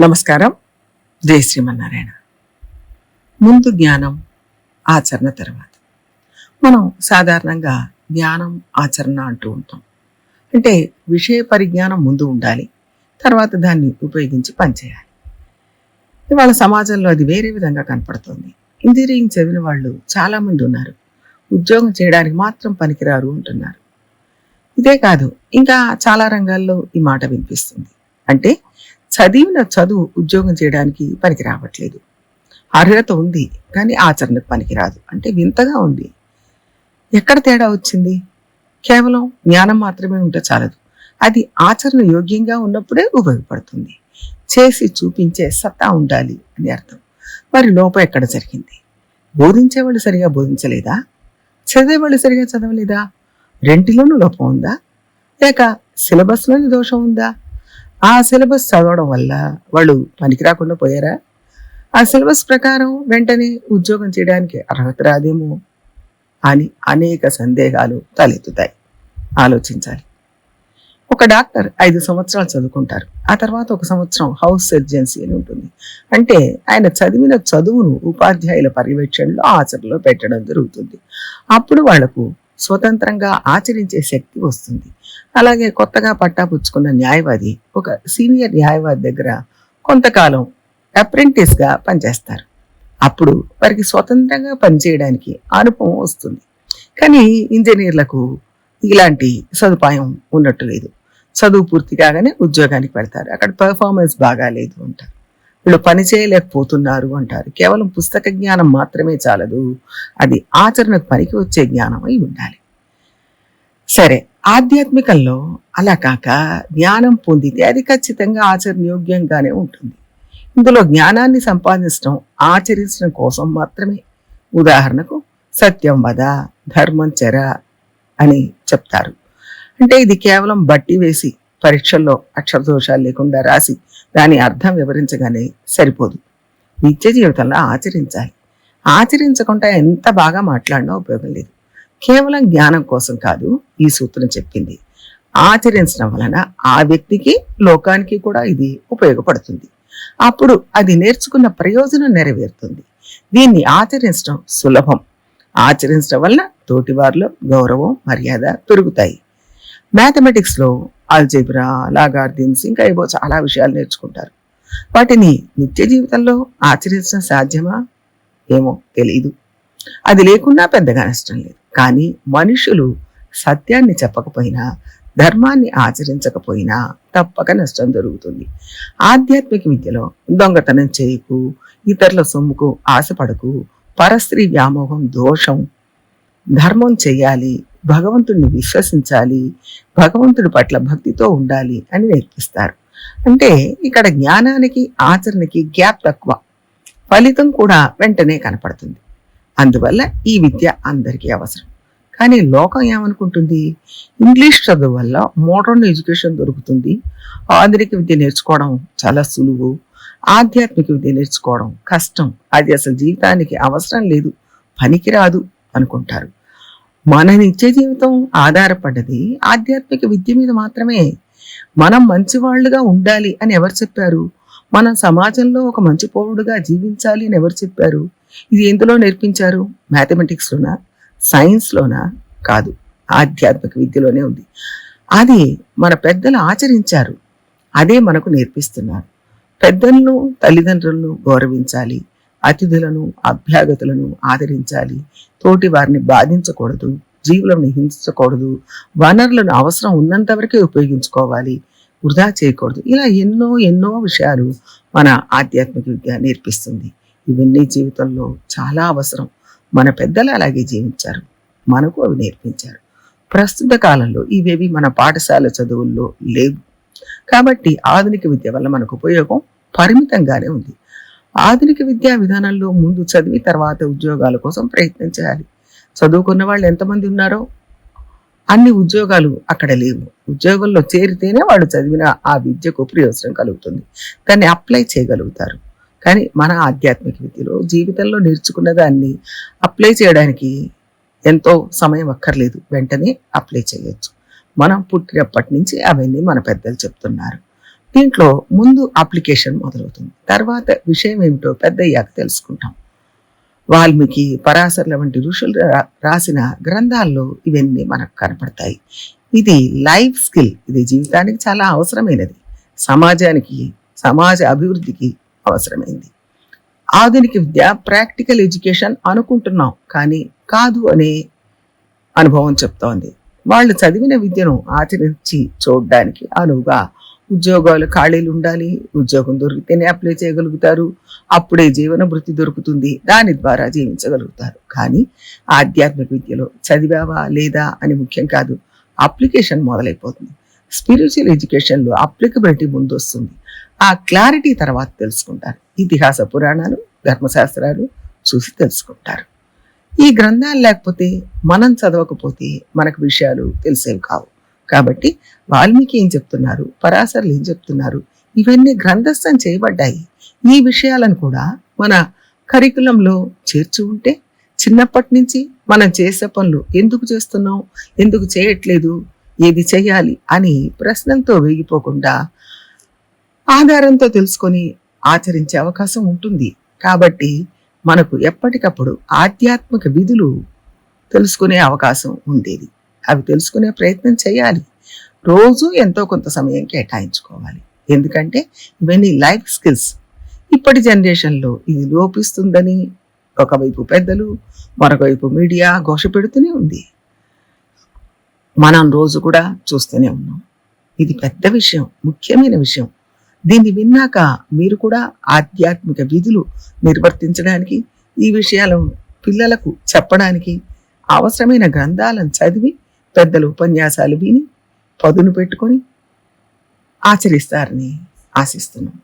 నమస్కారం. జయ శ్రీమన్నారాయణ. ముందు జ్ఞానం ఆచరణ తర్వాత. మనం సాధారణంగా జ్ఞానం ఆచరణ అంటూ ఉంటాం. అంటే విషయ పరిజ్ఞానం ముందు ఉండాలి తర్వాత దాన్ని ఉపయోగించి పనిచేయాలి. ఇవాళ సమాజంలో అది వేరే విధంగా కనపడుతుంది. ఇంజనీరింగ్ చదివిన వాళ్ళు చాలామంది ఉన్నారు. ఉద్యోగం చేయడానికి మాత్రం పనికిరారు అంటున్నారు. ఇదే కాదు ఇంకా చాలా రంగాల్లో ఈ మాట వినిపిస్తుంది. అంటే చదివిన చదువు ఉద్యోగం చేయడానికి పనికి రావట్లేదు. అర్హత ఉంది కానీ ఆచరణకు పనికిరాదు అంటే వింతగా ఉంది. ఎక్కడ తేడా వచ్చింది? కేవలం జ్ఞానం మాత్రమే ఉంటే చాలదు. అది ఆచరణ యోగ్యంగా ఉన్నప్పుడే ఉపయోగపడుతుంది. చేసి చూపించే సత్తా ఉండాలి అని అర్థం. మరి లోపం ఎక్కడ జరిగింది? బోధించేవాళ్ళు సరిగా బోధించలేదా? చదివేవాళ్ళు సరిగా చదవలేదా? రెంటిలోనూ లోపం ఉందా? లేక సిలబస్లోని దోషం ఉందా? ఆ సిలబస్ చదవడం వల్ల వాళ్ళు పనికి రాకుండా పోయారా? ఆ సిలబస్ ప్రకారం వెంటనే ఉద్యోగం చేయడానికి అర్హత రాదేమో అని అనేక సందేహాలు తలెత్తుతాయి. ఆలోచించాలి. ఒక డాక్టర్ ఐదు సంవత్సరాలు చదువుకుంటారు. ఆ తర్వాత ఒక సంవత్సరం హౌస్ సర్జెన్సీ అని ఉంటుంది. అంటే ఆయన చదివిన చదువును ఉపాధ్యాయుల పర్యవేక్షణలో ఆచరణలో పెట్టడం జరుగుతుంది. అప్పుడు వాళ్ళకు స్వతంత్రంగా ఆచరించే శక్తి వస్తుంది. అలాగే కొత్తగా పట్టాపుచ్చుకున్న న్యాయవాది ఒక సీనియర్ న్యాయవాది దగ్గర కొంతకాలం అప్రెంటిస్గా పనిచేస్తారు. అప్పుడు వారికి స్వతంత్రంగా పనిచేయడానికి అనుభవం వస్తుంది. కానీ ఇంజనీర్లకు ఇలాంటి సదుపాయం ఉన్నట్టు లేదు. చదువు పూర్తి కాగానే ఉద్యోగానికి పెడతారు. అక్కడ పెర్ఫార్మెన్స్ బాగాలేదు అంటారు. వీళ్ళు పని చేయలేకపోతున్నారు అంటారు. కేవలం పుస్తక జ్ఞానం మాత్రమే చాలదు. అది ఆచరణకు పనికి వచ్చే జ్ఞానం అయి ఉండాలి. సరే ఆధ్యాత్మికంలో అలా కాక జ్ఞానం పొందితే అది ఖచ్చితంగా ఆచరణయోగ్యంగానే ఉంటుంది. ఇందులో జ్ఞానాన్ని సంపాదించడం ఆచరించడం కోసం మాత్రమే. ఉదాహరణకు సత్యం వద ధర్మం చెర అని చెప్తారు. అంటే ఇది కేవలం బట్టి వేసి పరీక్షల్లో అక్షర దోషాలు లేకుండా రాసి దాని అర్థం వివరించగానే సరిపోదు. నిత్య జీవితంలో ఆచరించాలి. ఆచరించకుండా ఎంత బాగా మాట్లాడినా ఉపయోగం లేదు. కేవలం జ్ఞానం కోసం కాదు ఈ సూత్రం చెప్పింది. ఆచరించడం వలన ఆ వ్యక్తికి లోకానికి కూడా ఇది ఉపయోగపడుతుంది. అప్పుడు అది నేర్చుకున్న ప్రయోజనం నెరవేరుతుంది. దీన్ని ఆచరించడం సులభం. ఆచరించడం వలన తోటివారిలో గౌరవం మర్యాద పెరుగుతాయి. మ్యాథమెటిక్స్లో ఆల్జెబ్రా లాగార్థిమ్స్ ఇంకా ఏవో చాలా విషయాలు నేర్చుకుంటారు. వాటిని నిత్య జీవితంలో ఆచరించడం సాధ్యమా? ఏమో తెలియదు అది లేకున్నా పెద్దగా నష్టం లేదు. కానీ మనుషులు సత్యాన్ని చెప్పకపోయినా ధర్మాన్ని ఆచరించకపోయినా తప్పక నష్టం జరుగుతుంది. ఆధ్యాత్మిక విద్యలో దొంగతనం చేయకు ఇతరుల సొమ్ముకు ఆశపడకు పరస్త్రీ వ్యామోహం దోషం ధర్మం చేయాలి భగవంతుడిని విశ్వసించాలి భగవంతుడి పట్ల భక్తితో ఉండాలి అని నేర్పిస్తారు. అంటే ఇక్కడ జ్ఞానానికి ఆచరణకి గ్యాప్ తక్కువ. ఫలితం కూడా వెంటనే కనపడుతుంది. అందువల్ల ఈ విద్య అందరికీ అవసరం. కానీ లోకం ఏమనుకుంటుంది? ఇంగ్లీష్ చదువు వల్ల మోడర్న్ ఎడ్యుకేషన్ దొరుకుతుంది. ఆధునిక విద్య నేర్చుకోవడం చాలా సులువు. ఆధ్యాత్మిక విద్య నేర్చుకోవడం కష్టం. అది అసలు జీవితానికి అవసరం లేదు. పనికిరాదు అనుకుంటారు. మన నిత్య జీవితం ఆధారపడ్డది. ఆధ్యాత్మిక విద్య మీద మాత్రమే. మనం మంచివాళ్ళుగా ఉండాలి అని ఎవరు చెప్పారు? మన సమాజంలో ఒక మంచి పౌరుడుగా జీవించాలి అని ఎవరు చెప్పారు? ఇది ఎందులో నేర్పించారు? మ్యాథమెటిక్స్లోనా సైన్స్లోనా కాదు. ఆధ్యాత్మిక విద్యలోనే ఉంది. అది మన పెద్దలు ఆచరించారు. అదే మనకు నేర్పిస్తున్నారు. పెద్దలను తల్లిదండ్రులను గౌరవించాలి. అతిథులను అభ్యాగతులను ఆదరించాలి. తోటి వారిని బాధించకూడదు జీవులను హింసించకూడదు వనరులను అవసరం ఉన్నంత వరకే ఉపయోగించుకోవాలి వృధా చేయకూడదు. ఇలా ఎన్నో ఎన్నో విషయాలు మన ఆధ్యాత్మిక విద్య నేర్పిస్తుంది. ఇవన్నీ జీవితంలో చాలా అవసరం. మన పెద్దలు అలాగే జీవించారు. మనకు అవి నేర్పించారు. ప్రస్తుత కాలంలో ఇవేవి మన పాఠశాల చదువుల్లో లేవు. కాబట్టి ఆధునిక విద్య వల్ల మనకు ఉపయోగం పరిమితంగానే ఉంది. ఆధునిక విద్యా విధానంలో ముందు చదివి తర్వాత ఉద్యోగాల కోసం ప్రయత్నం చేయాలి. చదువుకున్న వాళ్ళు ఎంతమంది ఉన్నారో అన్ని ఉద్యోగాలు అక్కడ లేవు. ఉద్యోగంలో చేరితేనే వాళ్ళు చదివిన ఆ విద్యకు ప్రయోజనం కలుగుతుంది. దాన్ని అప్లై చేయగలుగుతారు. కానీ మన ఆధ్యాత్మిక విద్యలో జీవితంలో నేర్చుకున్న దాన్ని అప్లై చేయడానికి ఎంతో సమయం అక్కర్లేదు. వెంటనే అప్లై చేయొచ్చు. మనం పుట్టినప్పటి నుంచి అవన్నీ మన పెద్దలు చెప్తున్నారు. దీంట్లో ముందు అప్లికేషన్ మొదలవుతుంది. తర్వాత విషయం ఏమిటో పెద్ద అయ్యాక తెలుసుకుంటాం. వాల్మీకి పరాశర్ల వంటి ఋషులు రా- రాసిన గ్రంథాల్లో ఇవన్నీ మనకు కనపడతాయి. ఇది లైఫ్ స్కిల్. ఇది జీవితానికి చాలా అవసరమైనది. సమాజానికి సమాజ అభివృద్ధికి అవసరమైంది. ఆధునిక విద్య ప్రాక్టికల్ ఎడ్యుకేషన్ అనుకుంటున్నాం కానీ కాదు అనే అనుభవం చెప్తోంది. వాళ్ళు చదివిన విద్యను ఆచరించి చూడడానికి అనువుగా ఉద్యోగాలు ఖాళీలు ఉండాలి ఉద్యోగం దొరికితేనే అప్లై చేయగలుగుతారు. అప్పుడే జీవన వృత్తి దొరుకుతుంది. దాని ద్వారా జీవించగలుగుతారు. కానీ ఆధ్యాత్మిక విద్యలో చదివావా లేదా అని ముఖ్యం కాదు. అప్లికేషన్ మొదలైపోతుంది. స్పిరిచువల్ ఎడ్యుకేషన్లో అప్లికబిలిటీ ముందు వస్తుంది ఆ క్లారిటీ తర్వాత తెలుసుకుంటారు. ఇతిహాస పురాణాలు ధర్మశాస్త్రాలు చూసి తెలుసుకుంటారు. ఈ గ్రంథాలు లేకపోతే మనం చదవకపోతే మనకు విషయాలు తెలిసేవి కావు. కాబట్టి వాల్మీకి ఏం చెప్తున్నారు? పరాశరులు ఏం చెప్తున్నారు? ఇవన్నీ గ్రంథస్థం చేయబడ్డాయి. ఈ విషయాలను కూడా మన కరికులంలో చేర్చి ఉంటే చిన్నప్పటి నుంచి మనం చేసే పనులు ఎందుకు చేస్తున్నాం? ఎందుకు చేయట్లేదు? ఏది చేయాలి? అని ప్రశ్నలతో వేగిపోకుండా ఆధారంతో తెలుసుకొని ఆచరించే అవకాశం ఉంటుంది. కాబట్టి మనకు ఎప్పటికప్పుడు ఆధ్యాత్మిక విధులు తెలుసుకునే అవకాశం ఉండేది. అవి తెలుసుకునే ప్రయత్నం చేయాలి. రోజు ఎంతో కొంత సమయం కేటాయించుకోవాలి. ఎందుకంటే ఇవన్నీ లైఫ్ స్కిల్స్ ఇప్పటి జనరేషన్లో ఇది లోపిస్తుందని ఒకవైపు పెద్దలు మరొకవైపు మీడియా ఘోష పెడుతూనే ఉంది. మనం రోజు కూడా చూస్తూనే ఉన్నాం. ఇది పెద్ద విషయం ముఖ్యమైన విషయం. దీన్ని విన్నాక మీరు కూడా ఆధ్యాత్మిక విధులు నిర్వర్తించడానికి ఈ విషయాలను పిల్లలకు చెప్పడానికి అవసరమైన గ్రంథాలను చదివి పెద్దల ఉపన్యాసాలు విని పదును పెట్టుకొని ఆచరిస్తారని ఆశిస్తున్నాం.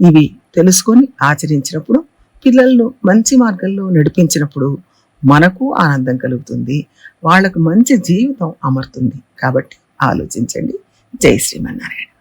ఇవి తెలుసుకొని ఆచరించినప్పుడు పిల్లలను మంచి మార్గంలో నడిపించినప్పుడు మనకు ఆనందం కలుగుతుంది. వాళ్ళకు మంచి జీవితం అమరుతుంది. కాబట్టి ఆలోచించండి. జై శ్రీమన్నారాయణ.